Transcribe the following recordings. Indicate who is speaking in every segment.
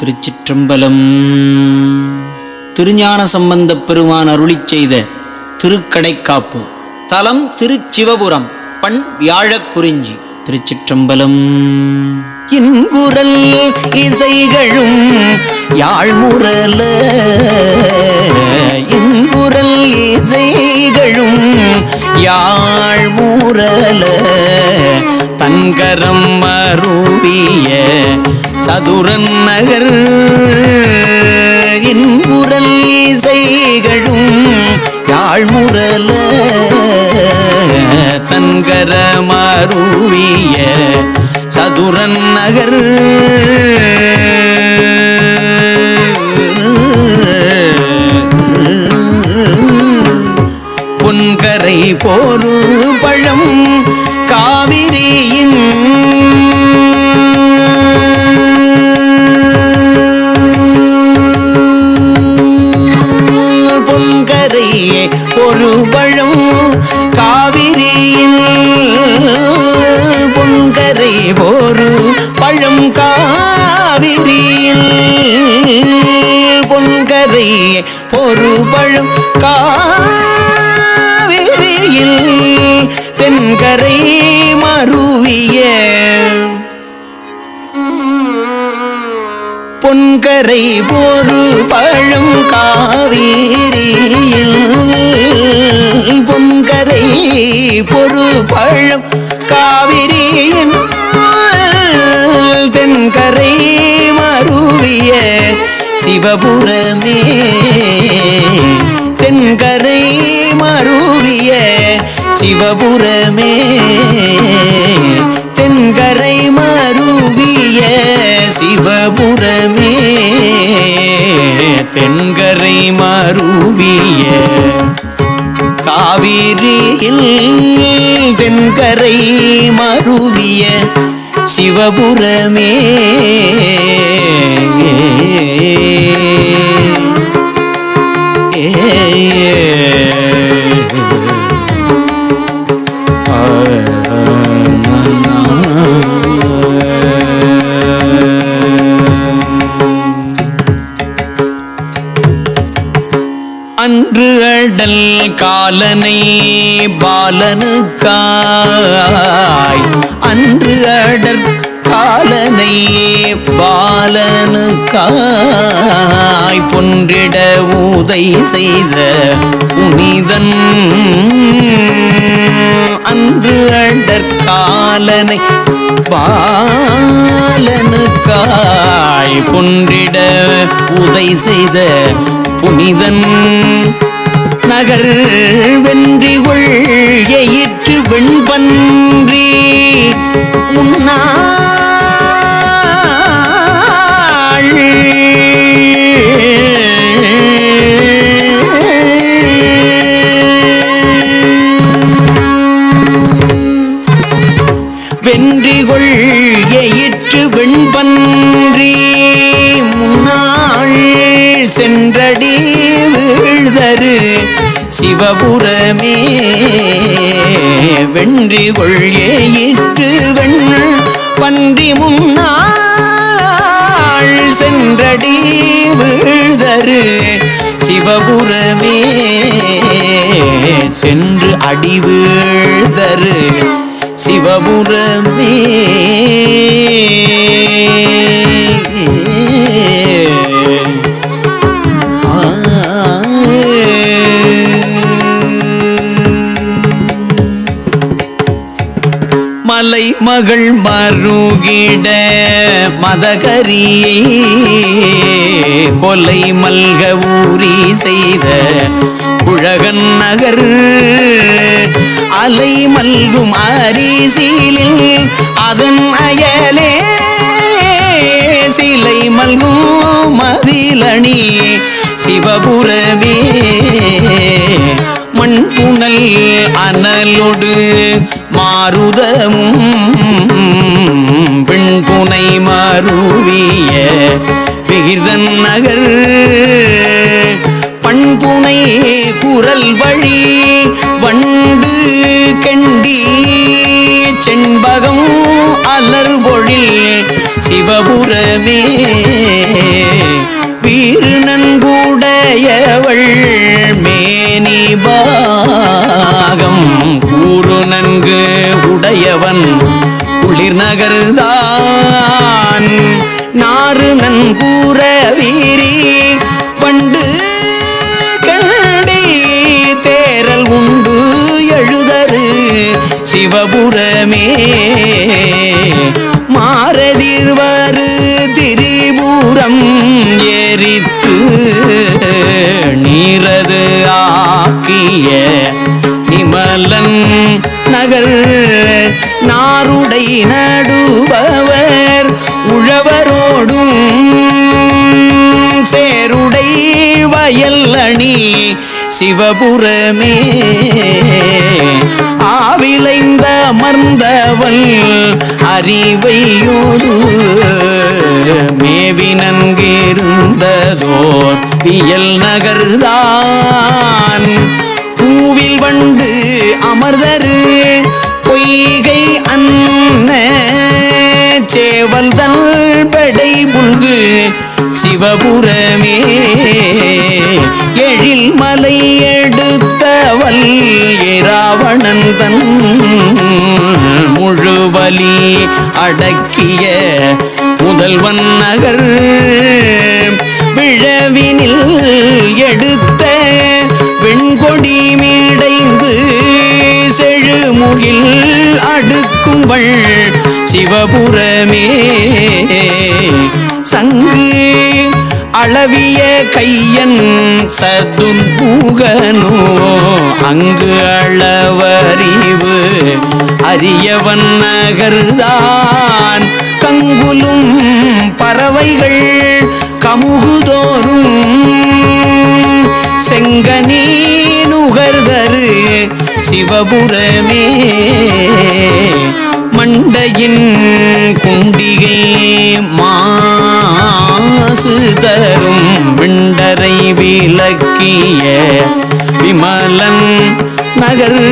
Speaker 1: திருச்சிற்றம்பலம். திருஞான சம்பந்தப் பெருமான் அருளிச் செய்த திருக்கடைக்காப்பு. தலம் திருச்சிவபுரம் பண் வியாழக் குறிஞ்சி திருச்சிற்றம்பலம்.
Speaker 2: இன்குரல் இசைகளும் யாழ்முரல இன்குரல் இசைகளும் யாழ்முரல கரம் மருவிய சதுரன் நகர். இன்குரல் இசைகளும் யாழ்முரல தன்கர மருவிய சதுரன் நகர். பொன்கரை போரும் பொன்கரை ஒரு பழம் காவிரியின் பொங்கரை ஒரு பழம் காவிரியில் பொங்கரை ஒரு பழம் காவிரியில் தென்கரை மருவிய பொன்கரை போரு பொரு பழம் காவிரியின் தென்கரை மருவிய சிவபுரமே. தென்கரை மருவிய சிவபுரமே. சிவபுரமே. அன்று அடல் காலனை பாலனுக்காய். அன்று அடற் பாலனை பாலனுக்காய் பொன்றிட ஊதை செய்த புனிதன். அன்று அடற் பாலனுக்காய் பொன்றிட உதை செய்த புனிதன். நகர் வென்றி கொள் எயிற்று வெண்பன்றி முன்னா சிவபுரமே வென்றிகொள் எயிற்று வெண் பன்றி முன்னாள் சென்றடி விழுதரு சிவபுரமே சென்று அடி வீழ்தரு சிவபுரமே மாலை மகள் மருகிட மதகரியை கொலை மல்க ஊரி செய்த குழகன் நகர். அலை மல்கும் அரிசிலில் அதன் அயலே. சிலை மல்கும் மதிலணி சிவபுரமே. மண் புனல் அனலொடு மாருதமும் பெண்புனை மாறுவிய விகிர்தன் நகர். பண்புனை குரல் வழி வண்டு கெண்டி செண்பகம் அலர் பொழில் சிவபுரமே. நகர்தான். நாறு நன்கூற வீரி பண்டு கண்டி தேரல் உண்டு எழுதரு சிவபுரமே. மாரதிர்வரு திரிபுரம் எரித்து நீரது ஆக்கிய நிமலன் நகர் ஆருடை நடுபவர் உழவரோடும் சேருடை வயல்லணி சிவபுரமே. ஆவிளைந்த அமர்ந்தவள் அறிவையோடு மேவி நன்கிருந்ததோர் வியல் நகர்தான் சிவபுரமே. எழில் மலை எடுத்தவல் இராவணந்தன் முழுவலி அடக்கிய முதல்வன் நகர். விழவினில் எடுத்த வெண்கொடி மீடைந்து செழுமுகில் அடுக்குங்கள் சிவபுரமே. சங்கு அளவிய கையன் சதுர்முகனோ அங்கு அளவறிவு அரியவன் நகர்தான். கங்குலும் பறவைகள் கமுகுதோறும். செங்கனி நுகர்தரு சிவபுரமே. மண்டையின் குண்டிகை மா தரும் விண்டரை விளக்கிய விமலன் நகர்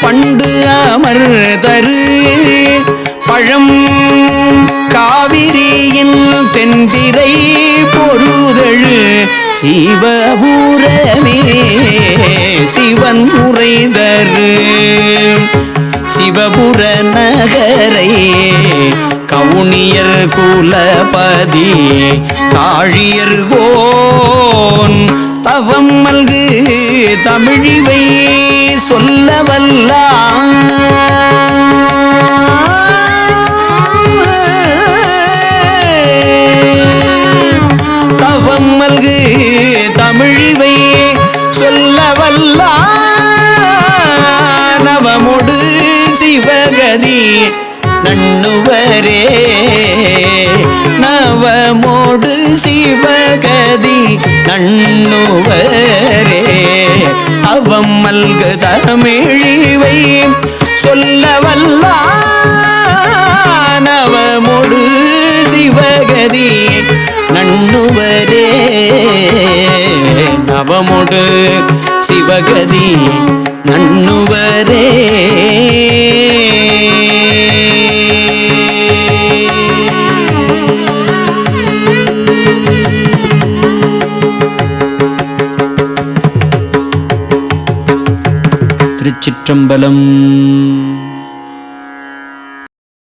Speaker 2: பண்டு அமர் தரு. பழம் காவிரியின் தென்திரை பொருதழு. சிவபுரமே சிவன் உரைதரு சிவபுர நகரை கவுனியர் குலபதி காழியர் கோன் தவம் மல்கு தமிழிவை சொல்ல வல்லான் சிவகதி நண்ணுவரே நவமோடு சிவகதி நண்ணுவரே அவம் மல்கு தமிழிவை சொல்ல நவமொடு சிவகதி நண்ணுவரே நவமோடு சிவகதி நண்ணுவரே
Speaker 1: திருச்சிற்றம்பலம்